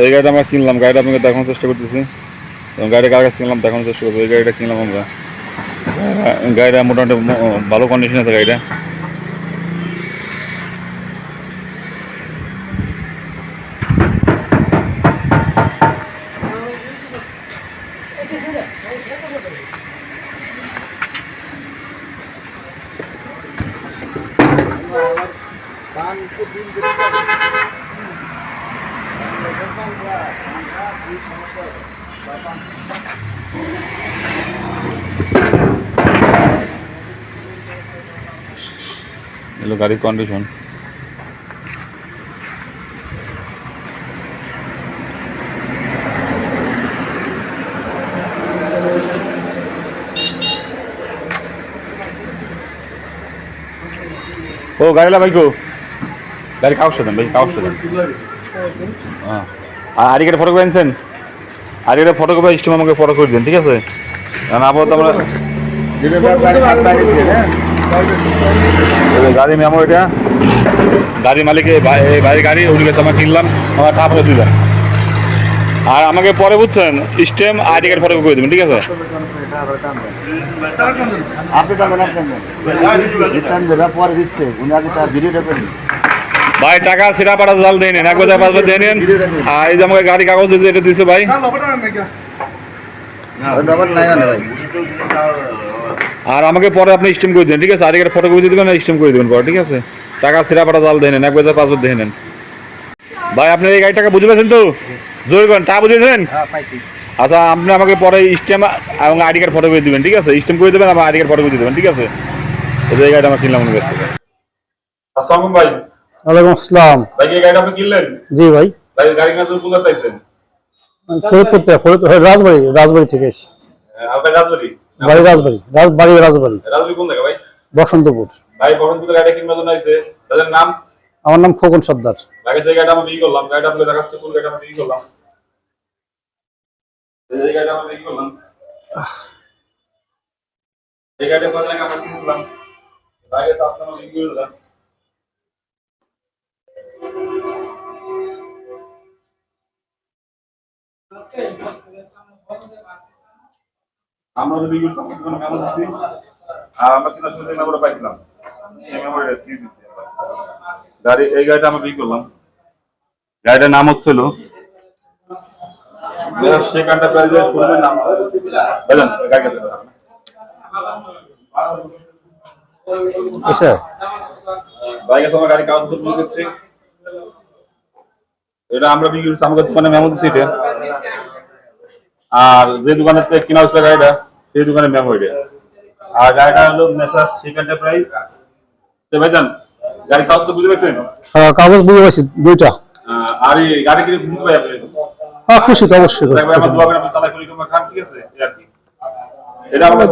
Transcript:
এই গাড়িটা আমরা কিনলাম, গাড়িটা আপনাকে দেখানোর চেষ্টা করতেছি। এবং গাড়িটা কার কাছে কিনলাম দেখানোর চেষ্টা করব এই গাড়িটা কিনলাম আমরা। গাড়িটা মোটামুটি ভালো কন্ডিশন আছে গাড়িটা। এগুলো গাড়ির কন্ডিশন ও গাড়িলা ভাই কো গাড়ি কাগজটা দেন ভাই কাগজটা দেন। হ্যাঁ। আর আরিকেটে ফটো করে আনছেন? আরিকেটে ফটো করে স্টিম আমাকে ফটো করে দিন ঠিক আছে? কারণ আপাতত আমরা গাড়ি মেমো এটা। গাড়ি মালিক ভাই- গাড়ি, উনি কাছে আমরা কিনলাম, আমার তারপরে দিলেন আর আমাকে পরে বুঝছেন স্টেম আইডি কার্ড ফটো করে দেবেন, ঠিক আছে? আপনি টাকা পরে দিচ্ছে। উনি আগে ভিডিওটা করেন ভাই টাকা সিরা পাড়া জাল দিয়ে নেন এক বছর পাঁচ বছর দিয়ে নেন। আর এই যে আমাকে গাড়ি কাগজ দিতে এটা দিছে ভাই। মানে আর আমাকে পরে আপনি স্টিম করে দেন ঠিক আছে? কার্ড ফটো করে দিবেন আর স্টিম করে দেবেন পরে ঠিক আছে? টাকা সিরা পাড়া জাল দিয়ে নেন এক বছর পাঁচ বছর দিয়ে নেন। ভাই আপনি এই গাড়ি টাকা বুঝে পেয়েছেন তো? জোর করেন তা বুঝেছেন হ্যাঁ পাইছি। আচ্ছা আপনি আমাকে পরে স্টেম এবং আইডি কার্ড ফটো করে দিবেন ঠিক আছে? স্টেম করে দেবেন আমার আইডি কার্ড ফটো করে দেবেন ঠিক আছে? এই যে এই গাড়িটা আমার কিনলাম উনি কাছ থেকে আসসালামু ভাই। ওয়ালাইকুম আসসালাম। ভাই এই গাড়িটা আপনি কিনলেন? জি ভাই। ভাই গাড়ি কেনার জন্য কোথায় পাইছেন? ফরিদপুর থেকে ফরিদপুর হ্যাঁ, রাজবাড়ি রাজবাড়ি থেকে এসেছি। আপনার রাজবাড়ি? বাড়ি রাজবাড়ি রাজবাড়ি রাজবাড়ি। রাজবাড়ি কোন জায়গা ভাই? বসন্তপুর। ভাই বহরমপুরে গাড়িটা কিনবার জন্য আইছে। তাদের নাম? আমার নাম খোকন সর্দার। আগে যে গাড়িটা আমরা বিক্রি করলাম গাড়িটা আপনাকে দেখাচ্ছে কোন গাড়িটা আমরা বিক্রি করলাম? এই গাড়িটা আমরা বিক্রি করলাম। এই গাড়িটা কত টাকা আমরা কিনেছিলাম? আগে সাতশো আমরা বিক্রি করে আমরা তো বিক্রি করতাম কোনো মেমো দিচ্ছি আর আমরা মেমোটা পাইছিলাম। এই মেমোটা দিয়ে দিচ্ছি গাড়ি এই গাড়িটা আমরা বিক্রি করলাম। গাড়িটার নাম হচ্ছিল শেখ এন্টারপ্রাইজের নাম। বুঝলেন গাড়ি বাইক আমার গাড়ি কাগজ বিক্রি এটা আমরা বিক্রি করছি আমাকে দোকানে মেমো দিচ্ছি এটা আর যে দোকানের থেকে কিনা হয়েছিল গাড়িটা সেই দোকানে ম্যাম হয়ে যায় আর গাড়িটা হলো মেসার শেখ প্রাইস তো ভাইজান গাড়ি কাগজ তো বুঝে পেয়েছেন হ্যাঁ, কাগজ বুঝে পেয়েছি দুইটা। আর এই গাড়ি কিনে খুশি পাই আপনি? হ্যাঁ খুশি তো অবশ্যই আমার। দোয়া করে আপনি চালাই করে তোমার খান ঠিক আছে? আর কি। এটা আমাদের